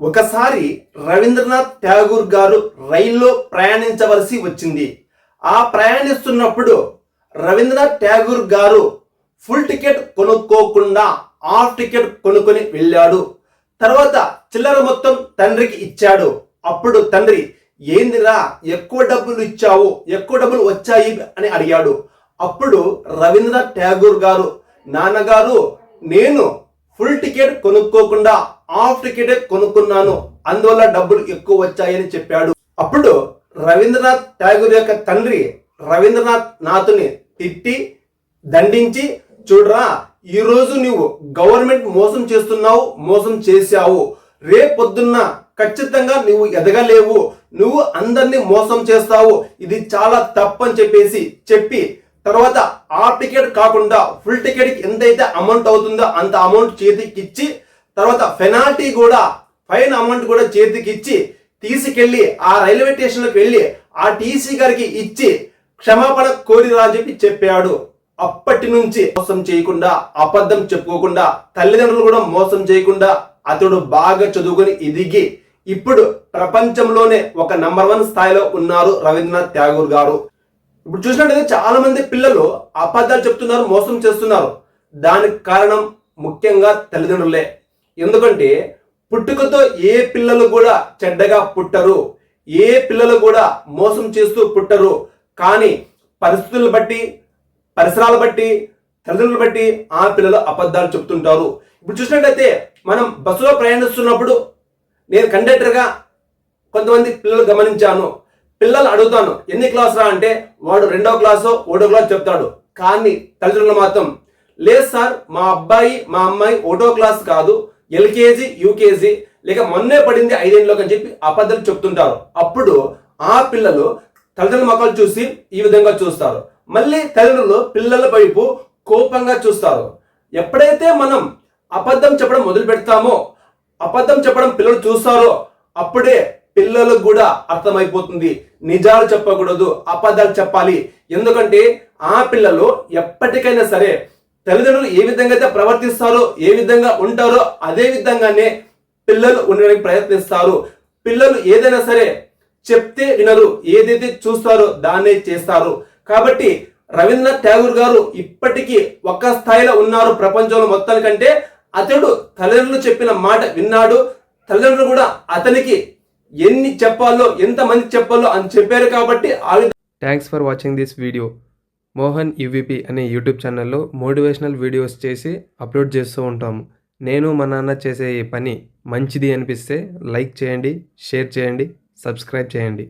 ఒకసారి రవీంద్రనాథ్ ఠాగూర్ గారు రైల్లో ప్రయాణించవలసి వచ్చింది. ఆ ప్రయాణిస్తున్నప్పుడు రవీంద్రనాథ్ ఠాగూర్ గారు ఫుల్ టికెట్ కొనుక్కోకుండా హాఫ్ టికెట్ కొనుక్కొని వెళ్ళాడు. తర్వాత చిల్లర మొత్తం తండ్రికి ఇచ్చాడు. అప్పుడు తండ్రి ఏందిరా ఎక్కువ డబ్బులు ఇచ్చావు ఎక్కువ డబ్బులు వచ్చాయి అని అడిగాడు. అప్పుడు రవీంద్రనాథ్ ఠాగూర్ గారు నాన్నగారు నేను ఫుల్ టికెట్ కొనుక్కోకుండా హాఫ్ టికెట్ కొనుక్కున్నాను. అందువల్ల డబ్బులు ఎక్కువ వచ్చాయని చెప్పాడు. అప్పుడు రవీంద్రనాథ్ ఠాగూర్ యొక్క తండ్రి రవీంద్రనాథ్ నాథుని తిట్టి దండించి చూడరా ఈరోజు నువ్వు గవర్నమెంట్ మోసం చేస్తున్నావు మోసం చేశావు. రేపొద్దున్న ఖచ్చితంగా నువ్వు ఎదగలేవు. నువ్వు అందరినీ మోసం చేస్తావు. ఇది చాలా తప్పని చెప్పేసి చెప్పి తర్వాత ఆ టికెట్ కాకుండా ఫుల్ టికెట్కి ఎంతైతే అమౌంట్ అవుతుందో అంత అమౌంట్ చేతికి ఇచ్చి తర్వాత పెనాల్టీ కూడా ఫైన్ అమౌంట్ కూడా చేతికి ఇచ్చి తీసుకెళ్ళి ఆ రైల్వే స్టేషన్లోకి వెళ్ళి ఆ టీసీ గారికి ఇచ్చి క్షమాపణ కోరిరా అని చెప్పి చెప్పాడు. అప్పటి నుంచి మోసం చేయకుండా అబద్ధం చెప్పుకోకుండా తల్లిదండ్రులు కూడా మోసం చేయకుండా అతడు బాగా చదువుకొని ఎదిగి ఇప్పుడు ప్రపంచంలోనే ఒక నంబర్ వన్ స్థాయిలో ఉన్నారు రవీంద్రనాథ్ ఠాగూర్ గారు. ఇప్పుడు చూసినట్టయితే చాలా మంది పిల్లలు అబద్ధాలు చెప్తున్నారు మోసం చేస్తున్నారు. దానికి కారణం ముఖ్యంగా తల్లిదండ్రులే. ఎందుకంటే పుట్టుకతో ఏ పిల్లలు కూడా చెడ్డగా పుట్టరు. ఏ పిల్లలు కూడా మోసం చేస్తూ పుట్టరు. కానీ పరిస్థితులను బట్టి పరిసరాలు బట్టి తల్లిదండ్రులు బట్టి ఆ పిల్లలు అబద్ధాలు చెప్తుంటారు. ఇప్పుడు చూసినట్టయితే మనం బస్సులో ప్రయాణిస్తున్నప్పుడు నేను కండక్టర్గా కొంతమంది పిల్లలు గమనించాను. పిల్లలు అడుగుతాను ఎన్ని క్లాస్ రా అంటే వాడు రెండో క్లాసు ఒకటో క్లాస్ చెప్తాడు. కానీ తల్లిదండ్రులు మాత్రం లేదు సార్ మా అబ్బాయి మా అమ్మాయి ఒకటో క్లాస్ కాదు ఎల్కేజీ యూకేజీ లేక మొన్నే పడింది ఐదేళ్ళలోకి అని చెప్పి అబద్ధాలు చెప్తుంటారు. అప్పుడు ఆ పిల్లలు తల్లిదండ్రుల మొక్కలు చూసి ఈ విధంగా చూస్తారు. మళ్ళీ తల్లిదండ్రులు పిల్లల వైపు కోపంగా చూస్తారు. ఎప్పుడైతే మనం అబద్ధం చెప్పడం మొదలు పెడతామో అబద్ధం చెప్పడం పిల్లలు చూస్తారో అప్పుడే పిల్లలకు కూడా అర్థమైపోతుంది. నిజాలు చెప్పకూడదు అబద్ధాలు చెప్పాలి. ఎందుకంటే ఆ పిల్లలు ఎప్పటికైనా సరే తల్లిదండ్రులు ఏ విధంగా అయితే ప్రవర్తిస్తారో ఏ విధంగా ఉంటారో అదే విధంగానే పిల్లలు ఉండడానికి ప్రయత్నిస్తారు. పిల్లలు ఏదైనా సరే చెప్తే వినరు ఏదైతే చూస్తారో దాన్నే చేస్తారు. కాబట్టి రవీంద్రనాథ్ ఠాగూర్ గారు ఇప్పటికీ ఒక్క స్థాయిలో ఉన్నారు ప్రపంచంలో మొత్తానికంటే. అతడు తల్లిదండ్రులు చెప్పిన మాట విన్నాడు. తల్లిదండ్రులు కూడా అతనికి ఎన్ని చెప్పాలో ఎంత మంది చెప్పాలో అని చెప్పారు కాబట్టి ఆ thanks for watching this video Mohan UVP అనే యూట్యూబ్ ఛానల్లో మోటివేషనల్ వీడియోస్ చేసి అప్లోడ్ చేస్తూ ఉంటాము. నేను మా నాన్న చేసే ఈ పని మంచిది అనిపిస్తే లైక్ చేయండి షేర్ చేయండి సబ్స్క్రైబ్ చేయండి.